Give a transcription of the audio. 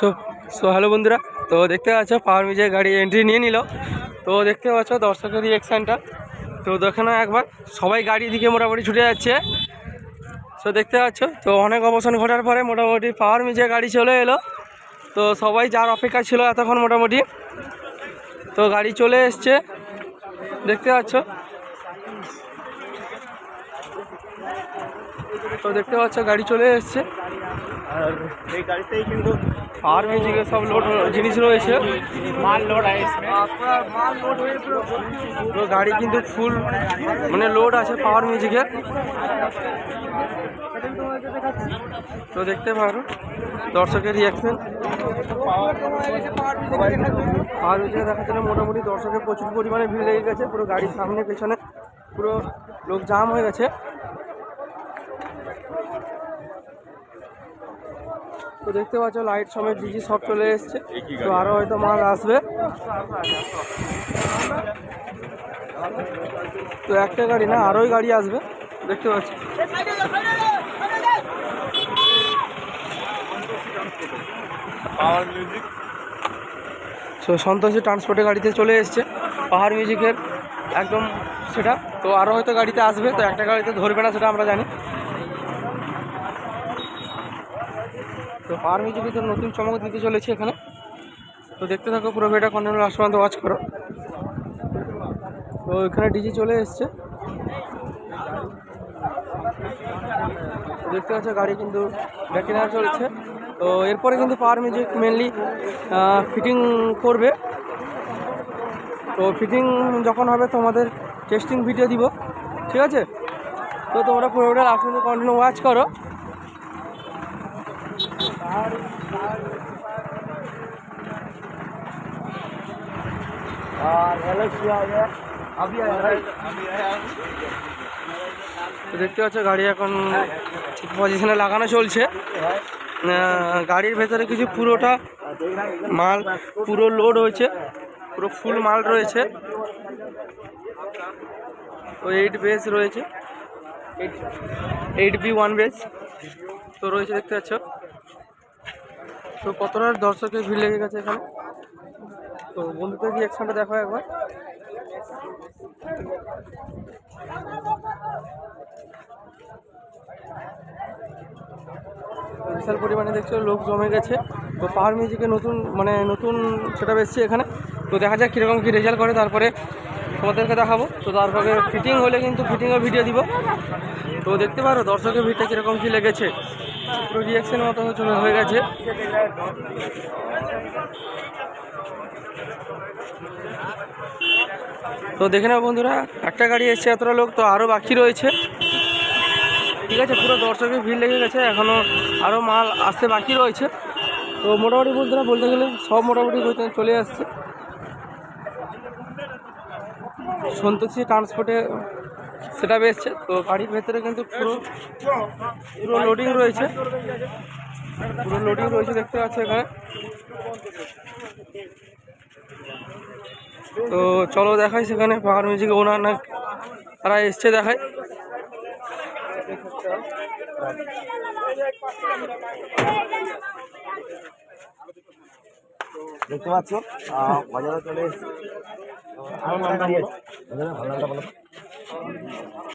So so hello বন্ধুরা। তো দেখতে পাচ্ছ পাওয়ার মিজের গাড়ি এন্ট্রি নিয়ে নিল। তো দেখতে পাচ্ছ দর্শকের রিয়েকশানটা তো দেখে নাও একবার, সবাই গাড়ি দিকে মোটামুটি ছুটে যাচ্ছে। সো দেখতে পাচ্ছ, তো অনেক অবসান ঘটার পরে মোটামুটি পাওয়ার মিজে গাড়ি চলে এলো। তো সবাই যার অপেক্ষা ছিল এতক্ষণ মোটামুটি। তো গাড়ি চলে এসছে। দেখতে পাচ্ছ। তো দেখতে পাচ্ছ, গাড়ি চলে এসছে। এই গাড়িতেই কিন্তু আর মিউজিকের সব লোড জিনিস রয়েছে। মাল লোড পুরো গাড়ি কিন্তু ফুল মানে লোড আছে পাওয়ার মিউজিকের তো দেখতে পারো দর্শকের রিয়াকশন পাওয়ার মিউজিকে দেখাচ্ছিল মোটামুটি দর্শকের প্রচুর পরিমাণে ভিড় লেগে গেছে পুরো গাড়ির সামনে পেছনে পুরো লোক জাম হয়ে গেছে। তো দেখতে পাচ্ছ লাইট সময় জিজি সব চলে এসছে। তো আরও হয়তো মাল আসবে। তো একটা গাড়ি না, আরোই গাড়ি আসবে। দেখতে পাচ্ছি। তো সন্তোষী ট্রান্সপোর্টের গাড়িতে চলে এসছে। পাহাড় মিউজিকের একদম সেটা। তো আরও হয়তো গাড়িতে আসবে, তো একটা গাড়িতে ধরবে না সেটা আমরা জানি। তো পাহাড় মিউজিকে তো নতুন চমক দিতে চলেছে এখানে। তো দেখতে থাকো পুরো ভিডিওটা কন্টিনিউ লাস্ট পর্যন্ত ওয়াচ করো। তো এখানে ডিজি চলে এসছে। দেখতে পাচ্ছ গাড়ি কিন্তু ব্যাকে নেওয়া চলছে। তো এরপরে কিন্তু পাওয়ার মিউজিক মেনলি ফিটিং করবে। তো ফিটিং যখন হবে তোমাদের টেস্টিং ভিডিও দিব। ঠিক আছে? তো তোমরা পুরোটা লাস্ট পর্যন্ত কন্টিনিউ ওয়াচ করো। দেখতে পাচ্ছ গাড়ি এখন ঠিক পজিশনে লাগানো চলছে। গাড়ির ভেতরে কিছু পুরোটা মাল, পুরো লোড হয়েছে, পুরো ফুল মাল রয়েছে। এইট বেস রয়েছে। এইট বি ওয়ান বেস তো রয়েছে দেখতে পাচ্ছ। তো কতটা দর্শকের ভিড় লেগে গেছে এখানে? তো বন্ধুদের রিয়াকশনটা দেখো একবার। বিশাল পরিমাণে দেখছ লোক জমে গেছে। তো পাহাড় মিউজিকে নতুন মানে নতুন সেটা এসছে এখানে। তো দেখা যাক কীরকম কী রেজাল্ট করে, তারপরে তোমাদেরকে দেখাবো। তো তারপরে ফিটিং হলে কিন্তু ফিটিংয়ের ভিডিও দিব। তো দেখতে পারো, দর্শকের ভিড়টা কীরকম কী লেগেছে? পুরো রিয়াকশনের মতো হয়ে গেছে। তো দেখে নাও বন্ধুরা, একটা গাড়ি এসছে এতটা লোক, তো আরও বাকি রয়েছে। ঠিক আছে, পুরো দর্শকের ভিড় লেগে গেছে এখনও আরও মাল আসতে বাকি রয়েছে। তো মোটামুটি বন্ধুরা, বলতে গেলে সব মোটামুটি চলে আসছে। সন্তোষী ট্রান্সপোর্টে সেটা এসছে তো গাড়ির ভেতরে কিন্তু পুরো পুরো লোডিং রয়েছে। পুরো লোডিং রয়েছে দেখতে পাচ্ছ এখানে। তো চলো দেখাই সেখানে পাহাড় মিউজিক ওনার না তারা এসছে দেখায় দেখতে পাচ্ছ বাজারে চলে এসেছি। ভালো Thank you.